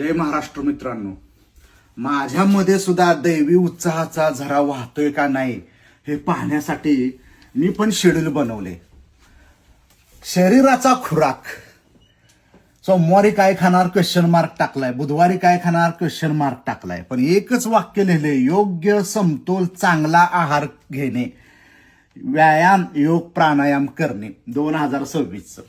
जय महाराष्ट्र मित्रांनो. माझ्यामध्ये सुद्धा दैवी उत्साहाचा झरा वाहतोय का नाही हे पाहण्यासाठी मी पण शेड्यूल बनवले. शरीराचा खुराक. सोमवारी काय खाणार? क्वेश्चन मार्क टाकलाय. बुधवारी काय खाणार? क्वेश्चन मार्क टाकलाय. पण एकच वाक्य लिहिले योग्य समतोल चांगला आहार घेणे व्यायाम योग प्राणायाम करणे. दोन हजार सव्वीस.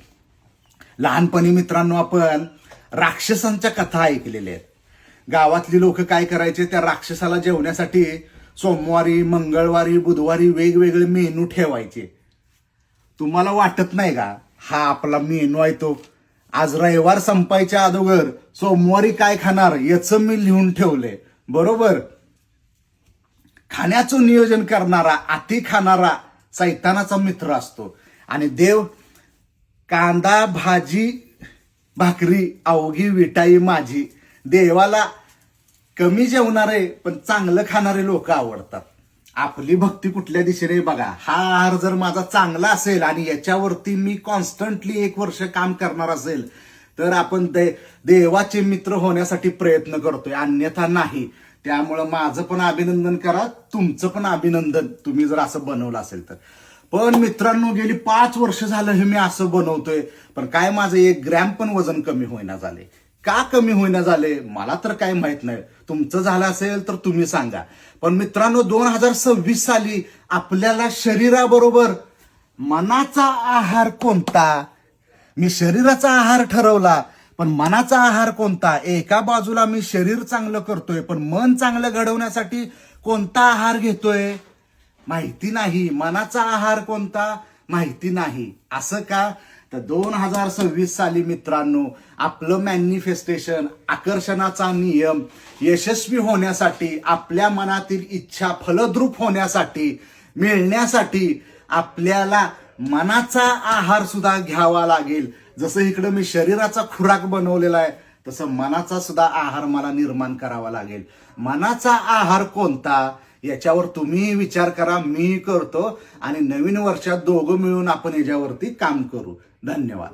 लहानपणी मित्रांनो आपण राक्षसांच्या कथा ऐकलेल्या आहेत. गावातली लोक काय करायचे त्या राक्षसाला जेवण्यासाठी सोमवारी मंगळवारी बुधवारी वेगवेगळे मेनू ठेवायचे. तुम्हाला वाटत नाही का? हा आपला मेनू आहे तो. आज रविवार संपायच्या अगोदर सोमवारी काय खाणार याचं मी लिहून ठेवलंय. बरोबर? खाण्याचं नियोजन करणारा अति खाणारा सैतानाचा मित्र असतो. आणि देव कांदा भाजी भाकरी अवघी विटाई माझी. देवाला कमी जेवणारे पण चांगलं खाणारे लोक आवडतात. आपली भक्ती कुठल्या दिशेने बघा. हा आहार जर माझा चांगला असेल आणि याच्यावरती मी कॉन्स्टंटली एक वर्ष काम करणार असेल तर आपण दे देवाचे मित्र होण्यासाठी प्रयत्न करतोय. अन्यथा नाही. त्यामुळं माझं पण अभिनंदन करा. तुमचं पण अभिनंदन. तुम्ही जर असं बनवलं असेल तर. पण मित्रांनो गेली पाच वर्ष झालं हे मी असं बनवतोय पण काय माझं एक ग्रॅम पण वजन कमी होईना झाले. का कमी होईना झाले मला तर काय माहीत नाही. तुमचं झालं असेल तर तुम्ही सांगा. पण मित्रांनो दोन हजार सव्वीस साली आपल्याला शरीराबरोबर मनाचा आहार कोणता? मी शरीराचा आहार ठरवला पण मनाचा आहार कोणता? एका बाजूला मी शरीर चांगलं करतोय पण मन चांगलं घडवण्यासाठी कोणता आहार घेतोय? माहिती नाही मनाचा आहार कोणता? माहिती नाही. असं का? तर दोन हजार सव्वीस साली मित्रांनो आपलं मॅनिफेस्टेशन आकर्षणाचा नियम यशस्वी होण्यासाठी आपल्या मनातील इच्छा फलद्रूप होण्यासाठी मिळण्यासाठी आपल्याला मनाचा आहार सुद्धा घ्यावा लागेल. जसं इकडं मी शरीराचा खुराक बनवलेला आहे तसं मनाचा सुद्धा आहार मला निर्माण करावा लागेल. मनाचा आहार कोणता? याच्यावर तुम्ही विचार करा मी करतो आणि नवीन वर्षात दोघं मिळून आपण याच्यावरती काम करू. धन्यवाद.